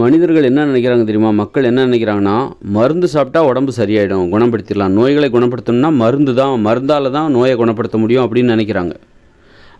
மனிதர்கள் என்ன நினைக்கிறாங்க தெரியுமா? மக்கள் என்ன நினைக்கிறாங்கன்னா மருந்து சாப்பிட்டா உடம்பு சரியாயிடும் குணப்படுத்திடலாம். நோய்களை குணப்படுத்தணும்னா மருந்து தான் மருந்தால் தான் நோயை குணப்படுத்த முடியும் அப்படின்னு நினைக்கிறாங்க.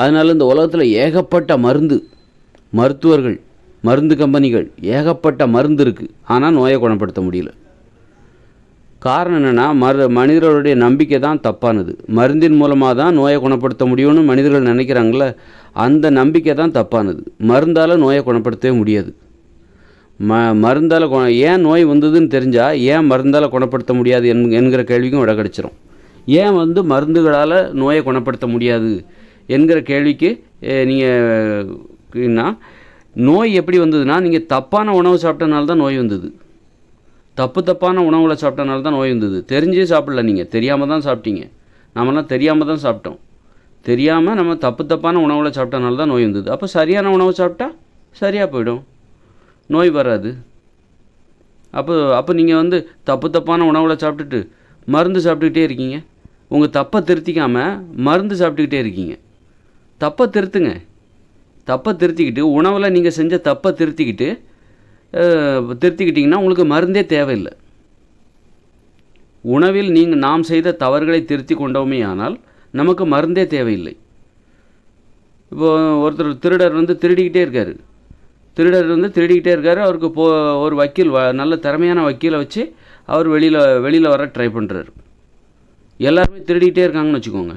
அதனால் இந்த உலகத்தில் ஏகப்பட்ட மருந்து மருத்துவர்கள் மருந்து கம்பெனிகள் ஏகப்பட்ட மருந்து இருக்குது ஆனால் நோயை குணப்படுத்த முடியல. காரணம் என்னென்னா மரு மனிதர்களுடைய நம்பிக்கை தான் தப்பானது. மருந்தின் மூலமாக தான் நோயை குணப்படுத்த முடியும்னு மனிதர்கள் நினைக்கிறாங்களே அந்த நம்பிக்கை தான் தப்பானது. மருந்தால் நோயை குணப்படுத்தவே முடியாது. ம மருந்தால் கு ஏன் நோய் வந்ததுன்னு தெரிஞ்சால் ஏன் மருந்தால் குணப்படுத்த முடியாது என் என்கிற கேள்விக்கும் விட கிடச்சிரும் ஏன் வந்து மருந்துகளால் நோயை குணப்படுத்த முடியாது என்கிற கேள்விக்கு நீங்கள் நோய் எப்படி வந்ததுன்னா நீங்கள் தப்பான உணவு சாப்பிட்டனால தான் நோய் வந்தது. தப்பு தப்பான உணவுகளை சாப்பிட்டனால தான் நோய் வந்தது. தெரிஞ்சே சாப்பிடல நீங்கள் தெரியாமல் தான் சாப்பிட்டீங்க. நாமெல்லாம் தெரியாமல் தான் சாப்பிட்டோம். தெரியாமல் நம்ம தப்பு தப்பான உணவுகளை சாப்பிட்டனால தான் நோய் வந்தது. அப்போ சரியான உணவு சாப்பிட்டா சரியாக போயிடும். நோய் வராது. அப்போ அப்போ நீங்கள் வந்து தப்பு தப்பான உணவுகளை சாப்பிட்டுட்டு மருந்து சாப்பிட்டுக்கிட்டே இருக்கீங்க. உங்கள் தப்பை திருத்திக்காமல் மருந்து சாப்பிட்டுக்கிட்டே இருக்கீங்க. தப்பை திருத்துங்க. தப்பை திருத்திக்கிட்டு உணவில் நீங்கள் செஞ்ச தப்பை திருத்திக்கிட்டு திருத்திக்கிட்டிங்கன்னா உங்களுக்கு மருந்தே தேவையில்லை. உணவில் நீங்கள் நாம் செய்த தவறுகளை திருத்தி கொண்டோமே ஆனால் நமக்கு மருந்தே தேவையில்லை. இப்போது ஒருத்தர் திருடர் வந்து திருடிக்கிட்டே இருக்கார். திருடர் வந்து திருடிக்கிட்டே இருக்காரு. அவருக்கு போ ஒரு வக்கீல் வ நல்ல திறமையான வக்கீலை வச்சு அவர் வெளியில் வெளியில் வர ட்ரை பண்ணுறாரு எல்லாருமே திருடிக்கிட்டே இருக்காங்கன்னு வச்சுக்கோங்க.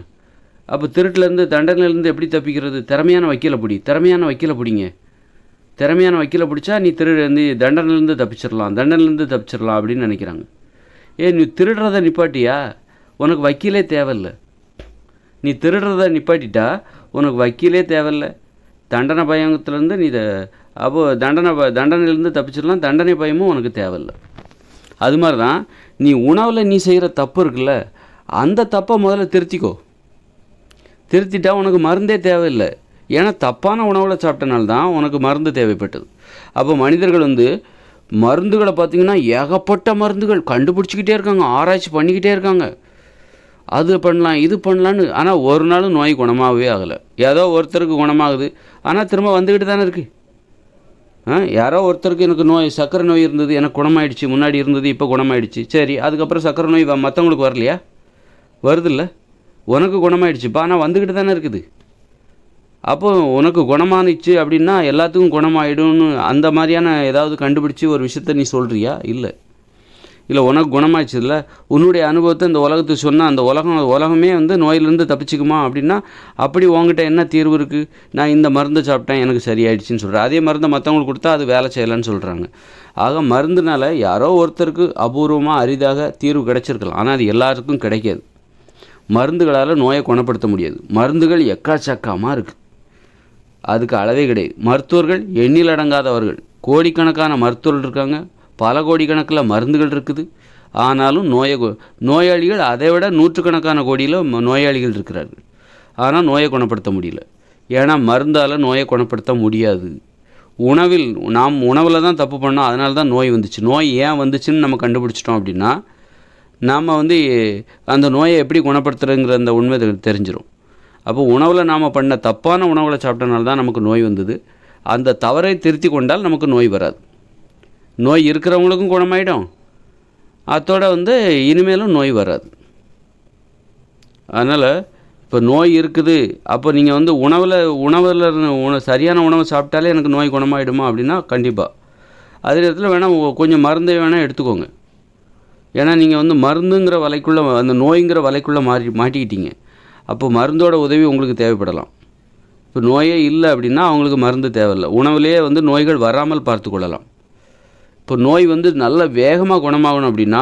அப்போ திருட்டிலேருந்து தண்டனையிலேருந்து எப்படி தப்பிக்கிறது? திறமையான வக்கீலை பிடி. திறமையான வக்கீலை பிடிங்க. திறமையான வக்கீலை பிடிச்சா நீ திரு வந்து தண்டனையிலேருந்து தப்பிச்சிடலாம் தண்டனையிலேருந்து தப்பிச்சிடலாம் அப்படின்னு நினைக்கிறாங்க. ஏ நீ திருடுறத நிப்பாட்டியா? உனக்கு வக்கீலே தேவையில்லை. நீ திருடுறத நிப்பாட்டிட்டா உனக்கு வக்கீலே தேவையில்லை. தண்டனை பயங்கத்துலேருந்து நீ இதை அப்போது தண்டனை ப- தண்டனையிலேருந்து தப்பிச்சிடலாம் தண்டனை பயமும் உனக்கு தேவையில்ல. அது மாதிரி தான் நீ உணவில் நீ செய்கிற தப்பு இருக்குல்ல அந்த தப்பை முதல்ல திருத்திக்கோ. திருத்திட்டா உனக்கு மருந்தே தேவையில்லை. ஏன்னா தப்பான உணவில் சாப்பிட்டனால தான் உனக்கு மருந்து தேவைப்பட்டது. அப்போ மனிதர்கள் வந்து மருந்துகளை பார்த்தீங்கன்னா ஏகப்பட்ட மருந்துகள் கண்டுபிடிச்சிக்கிட்டே இருக்காங்க ஆராய்ச்சி பண்ணிக்கிட்டே இருக்காங்க. அது பண்ணலாம் இது பண்ணலான்னு ஆனால் ஒரு நாளும் நோய் குணமாகவே ஆகலை. ஏதோ ஒருத்தருக்கு குணமாகுது ஆனால் திரும்ப வந்துக்கிட்டு தானே இருக்குது யாரோ ஒருத்தருக்கு எனக்கு நோய் சக்கரை நோய் இருந்தது எனக்கு குணமாயிடுச்சு முன்னாடி இருந்தது இப்போ குணமாயிடுச்சு. சரி அதுக்கப்புறம் சக்கரை நோய் மற்றவங்களுக்கு வரலையா? வருதில்ல. உனக்கு குணமாயிடுச்சுப்பா ஆனால் வந்துக்கிட்டு தானே இருக்குது. அப்போ உனக்கு குணமானுச்சு அப்படின்னா எல்லாத்துக்கும் குணமாயிடும்னு அந்த மாதிரியான ஏதாவது கண்டுபிடிச்சி ஒரு விஷயத்த நீ சொல்கிறியா இல்லை. இல்லை உனக்கு குணமாயிடுச்சுல்ல உன்னுடைய அனுபவத்தை இந்த உலகத்துக்கு சொன்னால் அந்த உலகம் உலகமே வந்து நோயிலிருந்து தப்பிச்சுக்குமா அப்படின்னா அப்படி உங்ககிட்ட என்ன தீர்வு இருக்குது நான் இந்த மருந்து சாப்பிட்டேன் எனக்கு சரியாயிடுச்சுன்னு சொல்கிறேன் அதே மருந்தை மற்றவங்களுக்கு கொடுத்தா அது வேலை செய்யலைன்னு சொல்கிறாங்க ஆக மருந்துனால யாரோ ஒருத்தருக்கு அபூர்வமாக அரிதாக தீர்வு கிடைச்சிருக்கலாம். ஆனால் அது எல்லாருக்கும் கிடைக்காது. மருந்துகளால் நோயை குணப்படுத்த முடியாது. மருந்துகள் எக்காச்சக்கமாக இருக்குது அதுக்கு அளவே கிடையாது. மருத்துவர்கள் எண்ணில் அடங்காதவர்கள் கோடிக்கணக்கான மருத்துவர்கள் இருக்காங்க. பல கோடிக்கணக்கில் மருந்துகள் இருக்குது. ஆனாலும் நோயை நோயாளிகள் அதை விட நூற்றுக்கணக்கான கோடியில் நோயாளிகள் இருக்கிறார்கள். ஆனால் நோயை குணப்படுத்த முடியல. ஏன்னா மருந்தால் நோயை குணப்படுத்த முடியாது. உணவில் நாம் உணவில் தான் தப்பு பண்ணோம் அதனால தான் நோய் வந்துச்சு. நோய் ஏன் வந்துச்சுன்னு நம்ம கண்டுபிடிச்சிட்டோம் அப்படின்னா நாம் வந்து அந்த நோயை எப்படி குணப்படுத்துறதுங்கிற அந்த உண்மை தெரிஞ்சிடும் அப்போ உணவில் நாம் பண்ண தப்பான உணவுகளை சாப்பிட்டனால தான் நமக்கு நோய் வந்தது. அந்த தவறை திருத்தி கொண்டால் நமக்கு நோய் வராது. நோய் இருக்கிறவங்களுக்கும் குணமாயிடும். அதோட வந்து இனிமேலும் நோய் வராது. அதனால் இப்போ நோய் இருக்குது. அப்போ நீங்கள் வந்து உணவில் உணவில் உண சரியான உணவு சாப்பிட்டாலே எனக்கு நோய் குணமாயிடுமா அப்படின்னா கண்டிப்பாக அதே நேரத்தில் வேணால் கொஞ்சம் மருந்தை வேணால் எடுத்துக்கோங்க. ஏன்னா நீங்கள் வந்து மருந்துங்கிற வலைக்குள்ளே அந்த நோய்ங்கிற வலைக்குள்ளே மாறி மாட்டிக்கிட்டீங்க. அப்போ மருந்தோட உதவி உங்களுக்கு தேவைப்படலாம். இப்போ நோயே இல்லை அப்படின்னா அவங்களுக்கு மருந்து தேவையில்லை. உணவுலேயே வந்து நோய்கள் வராமல் பார்த்து கொள்ளலாம். இப்போ நோய் வந்து நல்ல வேகமாக குணமாகணும் அப்படின்னா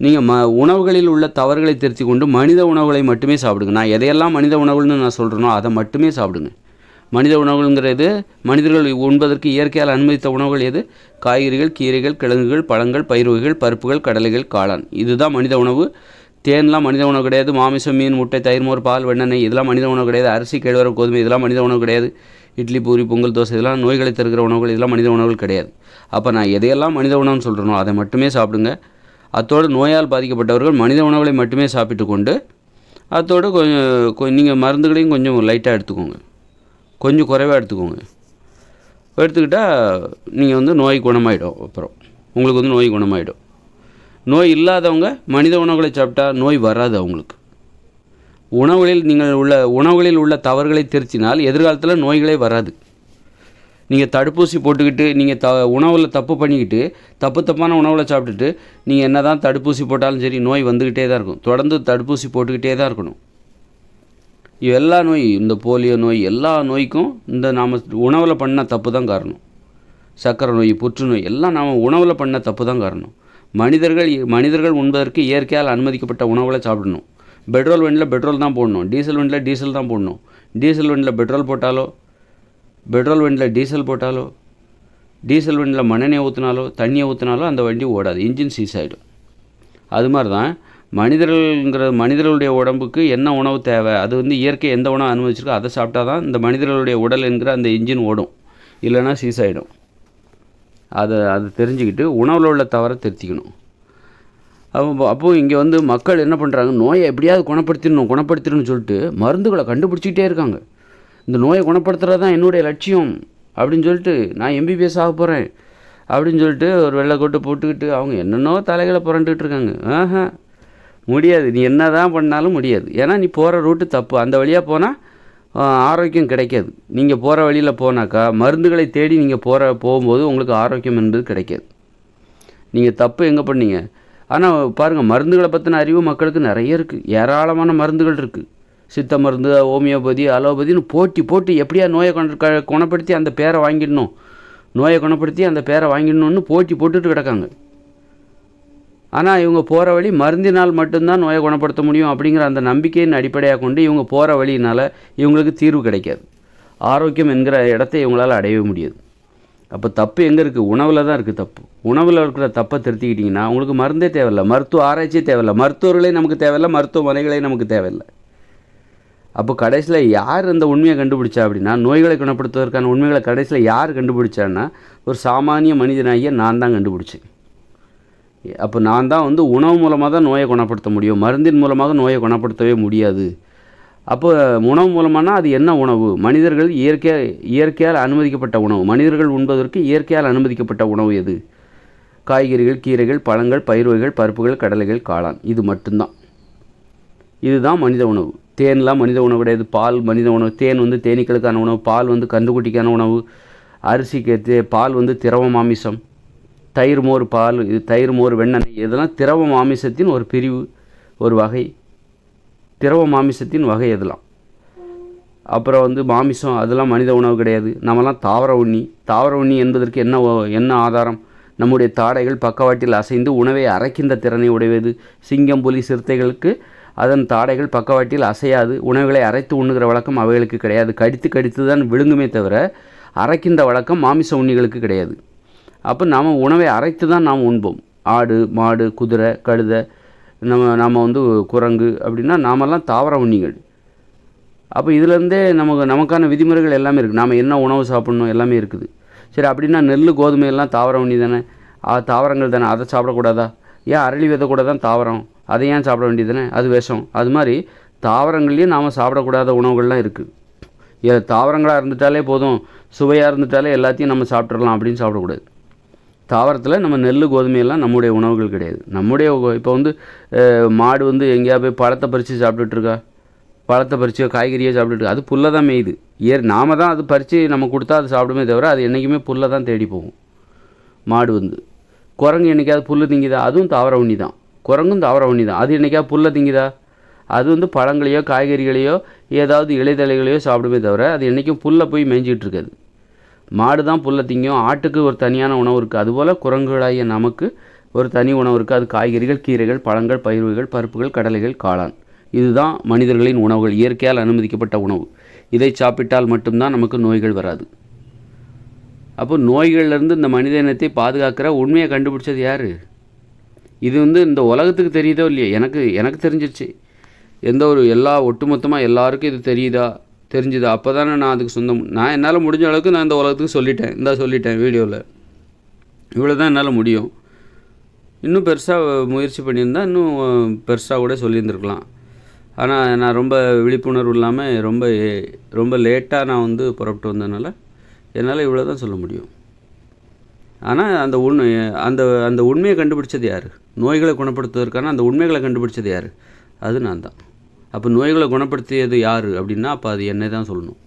நீங்கள் ம உணவுகளில் உள்ள தவறுகளை திருத்தி கொண்டு மனித உணவுகளை மட்டுமே சாப்பிடுங்க. நான் எதையெல்லாம் மனித உணவுகள்னு நான் சொல்கிறேனோ அதை மட்டுமே சாப்பிடுங்க. மனித உணவுங்கிறது மனிதர்கள் உண்பதற்கு இயற்கையால் அனுமதித்த உணவுகள் எது? காய்கறிகள் கீரைகள் கிழங்குகள் பழங்கள் பயிர் வகைகள் பருப்புகள் கடலைகள் காளான். இதுதான் மனித உணவு. தேன்லாம் மனித உணவு கிடையாது. மாமிசம் மீன் முட்டை தயிர் மோர் பால் வெண்ணெய் இதெல்லாம் மனித உணவு கிடையாது. அரிசி கேழ்வரகு கோதுமை இதெல்லாம் மனித உணவு கிடையாது. இட்லி பூரி பொங்கல் தோசை இதெல்லாம் நோய்களை தருகிற உணவுகள் இதெல்லாம் மனித உணவுகள் கிடையாது. அப்போ நான் எதையெல்லாம் மனித உணவுன்னு சொல்கிறேனோ அதை மட்டுமே சாப்பிடுங்க. அத்தோடு நோயால் பாதிக்கப்பட்டவர்கள் மனித உணவுகளை மட்டுமே சாப்பிட்டு கொண்டு அத்தோடு கொஞ்சம் நீங்கள் மருந்துகளையும் கொஞ்சம் லைட்டாக எடுத்துக்கோங்க. கொஞ்சம் குறைவாக எடுத்துக்கோங்க. எடுத்துக்கிட்டால் நீங்கள் வந்து நோய் குணமாயிடும் அப்புறம். உங்களுக்கு வந்து நோய் குணமாயிடும். நோய் இல்லாதவங்க மனித உணவுகளை சாப்பிட்டா நோய் வராது அவங்களுக்கு. உணவுகளில் நீங்கள் உள்ள உணவுகளில் உள்ள தவறுகளை திருத்தினால் எதிர்காலத்தில் நோய்களே வராது. நீங்கள் தடுப்பூசி போட்டுக்கிட்டு நீங்கள் த உணவில் தப்பு பண்ணிக்கிட்டு தப்பு தப்பான உணவில் சாப்பிட்டுட்டு நீங்கள் என்ன தான் தடுப்பூசி போட்டாலும் சரி நோய் வந்துக்கிட்டே தான் இருக்கும். தொடர்ந்து தடுப்பூசி போட்டுக்கிட்டே தான் இருக்கணும். எல்லா நோய் இந்த போலியோ நோய் எல்லா நோய்க்கும் இந்த நாம் உணவில் பண்ண தப்பு தான் காரணம். சர்க்கரை நோய் புற்றுநோய் எல்லாம் நாம் உணவில் பண்ண தப்பு தான் காரணம். மனிதர்கள் மனிதர்கள் உண்பதற்கு இயற்கையால் அனுமதிக்கப்பட்ட உணவில் சாப்பிடணும். பெட்ரோல் வண்டியில் பெட்ரோல் தான் போடணும். டீசல் வண்டியில் டீசல் தான் போடணும். டீசல் வண்டியில் பெட்ரோல் போட்டாலோ பெட்ரோல் வண்டியில் டீசல் போட்டாலோ டீசல் வண்டியில் மண்ணெண்ணெய் ஊற்றினாலோ தண்ணியை ஊற்றினாலோ அந்த வண்டி ஓடாது. இன்ஜின் சீஸ் ஆகிடும் அது மாதிரி தான் மனிதர்கள்ங்கிற மனிதர்களுடைய உடம்புக்கு என்ன உணவு தேவை அது வந்து இயற்கை எந்த உணவு அனுமதிச்சிருக்கோ அதை சாப்பிட்டா தான் இந்த மனிதர்களுடைய உடல் என்கிற அந்த இன்ஜின் ஓடும். இல்லைன்னா சீஸ் ஆகிடும் அதை அதை தெரிஞ்சுக்கிட்டு உணவில் உள்ள தவறை திருத்திக்கணும். அப்போ அப்போது இங்கே வந்து மக்கள் என்ன பண்ணுறாங்க நோயை எப்படியாவது குணப்படுத்திடணும் குணப்படுத்திடணும்னு சொல்லிட்டு மருந்துகளை கண்டுபிடிச்சிக்கிட்டே இருக்காங்க. இந்த நோயை குணப்படுத்துறது தான் என்னுடைய லட்சியம் அப்படின்னு சொல்லிட்டு நான் எம்பிபிஎஸ் ஆக போகிறேன் அப்படின்னு சொல்லிட்டு ஒரு வெள்ளை கொட்டு போட்டுக்கிட்டு அவங்க என்னென்னோ தலைகளை புரண்டுக்கிட்டு இருக்காங்க. ஆஹா. முடியாது. நீ என்ன தான் பண்ணாலும் முடியாது. ஏன்னா நீ போகிற ரூட்டு தப்பு. அந்த வழியாக போனால் ஆரோக்கியம் கிடைக்காது. நீங்கள் போகிற வழியில் போனாக்கா மருந்துகளை தேடி நீங்கள் போகிற போகும்போது உங்களுக்கு ஆரோக்கியம் என்பது கிடைக்காது. நீங்கள் தப்பு எங்கே பண்ணீங்க? ஆனால் பாருங்கள் மருந்துகளை பற்றின அறிவு மக்களுக்கு நிறைய இருக்குது ஏராளமான மருந்துகள் இருக்குது சித்த மருந்து ஹோமியோபதி அலோபதின்னு போட்டி போட்டு எப்படியா நோயை கொண்டு க- குணப்படுத்தி அந்த பேரை வாங்கிடணும்? நோயை குணப்படுத்தி அந்த பேரை வாங்கிடணும்னு போட்டி போட்டுட்டு கிடக்காங்க. ஆனால் இவங்க போகிற வழி மருந்தினால் மட்டும்தான் நோயை குணப்படுத்த முடியும் அப்படிங்கிற அந்த நம்பிக்கையின் அடிப்படையாக கொண்டு இவங்க போகிற வழியினால் இவங்களுக்கு தீர்வு கிடைக்காது. ஆரோக்கியம் என்கிற இடத்தை இவங்களால் அடையவே முடியாது. அப்போ தப்பு எங்கே இருக்குது உணவில் தான் இருக்குது தப்பு. உணவில் இருக்கிற தப்பை திருத்திக்கிட்டிங்கன்னா உங்களுக்கு மருந்தே தேவையில்லை. மருத்துவ ஆராய்ச்சியே தேவையில்லை. மருத்துவர்களே நமக்கு தேவையில்லை. மருத்துவமனைகளே நமக்கு தேவையில்லை. அப்போ கடைசியில் யார் இந்த உண்மையை கண்டுபிடிச்சா அப்படின்னா நோய்களை குணப்படுத்துவதற்கான உண்மைகளை கடைசியில் யார் கண்டுபிடிச்சான்னா ஒரு சாமானிய மனிதனாகிய நான் தான் கண்டுபிடிச்சேன் அப்போ நான் தான் வந்து உணவு மூலமாக தான் நோயை குணப்படுத்த முடியும் மருந்தின் மூலமாக நோயை குணப்படுத்தவே முடியாது. அப்போ உணவு மூலமானால் அது என்ன உணவு? மனிதர்கள் இயற்கை இயற்கையால் அனுமதிக்கப்பட்ட உணவு. மனிதர்கள் உண்பதற்கு இயற்கையால் அனுமதிக்கப்பட்ட உணவு எது? காய்கறிகள் கீரைகள் பழங்கள் பயிர் வகைகள் பருப்புகள் கடலைகள் காளான். இது மட்டும்தான். இதுதான் மனித உணவு. தேன்லாம் மனித உணவு கிடையாது. பால் மனித உணவு. தேன் வந்து தேனீக்களுக்கான உணவு. பால் வந்து கன்றுக்குட்டிக்கான உணவு. அரிசிக்கு தே பால் வந்து திரவ மாமிசம். தயிர் மோர் பால் இது தயிர் மோர் வெண்ணெய் இதெல்லாம் திரவ மாமிசத்தின் ஒரு பிரிவு ஒரு வகை. திரவ மாமிசத்தின் வகை இதெல்லாம். அப்புறம் வந்து மாமிசம் அதெல்லாம் மனித உணவு கிடையாது. நம்மலாம் தாவர உண்ணி. தாவர உண்ணி என்பதற்கு என்ன ஓ- என்ன ஆதாரம்? நம்முடைய தாடைகள் பக்கவாட்டில் அசைந்து உணவை அரைக்கின்ற திறனை உடையது. சிங்கம் புலி சிறுத்தைகளுக்கு அதன் தாடைகள் பக்கவாட்டில் அசையாது. உணவுகளை அரைத்து உண்ணுகிற வழக்கம் அவைகளுக்கு கிடையாது. கடித்து கடித்து தான் விழுங்குமே தவிர அரைக்கின்ற வழக்கம் மாமிச உண்ணிகளுக்கு கிடையாது. அப்போ நாம் உணவை அரைத்து தான் நாம் உண்போம். ஆடு மாடு குதிரை கழுதை நம்ம நாம் வந்து குரங்கு அப்படின்னா நாமெல்லாம் தாவர உண்ணிகள். அப்போ இதுலேருந்தே நமக்கு நமக்கான விதிமுறைகள் எல்லாமே இருக்குது நாம் என்ன உணவு சாப்பிட்ணும் எல்லாமே இருக்குது. சரி அப்படின்னா நெல் கோதுமை எல்லாம் தாவர உண்ணி தானே? தாவரங்கள் தானே? அதை சாப்பிடக்கூடாதா? ஏன் அரளி விதை கூட தான் தாவரம்? அதை ஏன் சாப்பிட வேண்டியது தானே அது விஷம். அது மாதிரி தாவரங்கள்லேயும் நாம் சாப்பிடக்கூடாத உணவுகள்லாம் இருக்குது ஏ தாவரங்களாக இருந்துட்டாலே போதும். சுவையாக இருந்துட்டாலே எல்லாத்தையும் நம்ம சாப்பிட்றலாம் அப்படின்னு சாப்பிடக்கூடாது. தாவரத்தில் நம்ம நெல் கோதுமையெல்லாம் நம்முடைய உணவுகள் கிடையாது. நம்முடைய இப்போ வந்து மாடு வந்து எங்கேயா போய் பழத்தை பறித்து சாப்பிட்டுட்ருக்கா? பழத்தை பறிச்சோ காய்கறியோ சாப்பிட்டுட்டு அது புல்லை தான் மேயுது. ஏர் நாம தான் அது பறித்து நம்ம கொடுத்தா அது சாப்பிடுமே தவிர அது என்றைக்குமே புல்லை தான் தேடி போகும். மாடு வந்து. குரங்கு என்னைக்காவது புல் திங்குதா? அதுவும் தாவர உண்ணி தான் குரங்கும் தாவர உண்ணி தான் அது என்றைக்காவது புல்லை திங்குதா? அது வந்து பழங்களையோ காய்கறிகளையோ ஏதாவது இலைதலைகளையோ சாப்பிடுமே தவிர அது என்றைக்கும் புல்லை போய் மேய்ஞ்சிட்டு இருக்காது மாடு தான் புல்லை திங்கும். ஆட்டுக்கு ஒரு தனியான உணவு இருக்குது அதுபோல் குரங்குகளாகிய நமக்கு ஒரு தனி உணவு இருக்குது அது காய்கறிகள் கீரைகள் பழங்கள் பயிர்கள் பருப்புகள் கடலைகள் காளான். இதுதான் மனிதர்களின் உணவுகள். இயற்கையால் அனுமதிக்கப்பட்ட உணவு. இதை சாப்பிட்டால் மட்டும்தான் நமக்கு நோய்கள் வராது. அப்போ நோய்கள்லேருந்து இந்த மனித இனத்தை பாதுகாக்கிற உண்மையை கண்டுபிடிச்சது யார்? இது வந்து இந்த உலகத்துக்கு தெரியுதோ இல்லையோ? எனக்கு எனக்கு தெரிஞ்சிருச்சு. எந்த ஒரு எல்லா ஒட்டுமொத்தமாக எல்லாருக்கும் இது தெரியுதா? தெரிஞ்சுதா? அப்போ தானே நான் அதுக்கு சொந்தம். நான் என்னால் முடிஞ்ச அளவுக்கு நான் இந்த உலகத்துக்கு சொல்லிட்டேன். இந்த சொல்லிட்டேன் வீடியோவில் இவ்வளோ தான் என்னால் முடியும். இன்னும் பெருசாக முயற்சி பண்ணியிருந்தால் இன்னும் பெருசாக கூட சொல்லியிருந்துருக்கலாம். ஆனால் நான் ரொம்ப விழிப்புணர்வு இல்லாமல் ரொம்ப ரொம்ப லேட்டாக நான் வந்து புறப்பட்டு வந்ததுனால என்னால் இவ்வளோ தான் சொல்ல முடியும். ஆனால் அந்த உண்மை அந்த அந்த உண்மையை கண்டுபிடிச்சது யார்? நோய்களை குணப்படுத்துவதற்கான அந்த உண்மைகளை கண்டுபிடிச்சது யார்? அது நான் தான். அப்போ நோய்களை குணப்படுத்தியது யார் அப்படின்னா அப்போ அது என்னை தான் சொல்லணும்.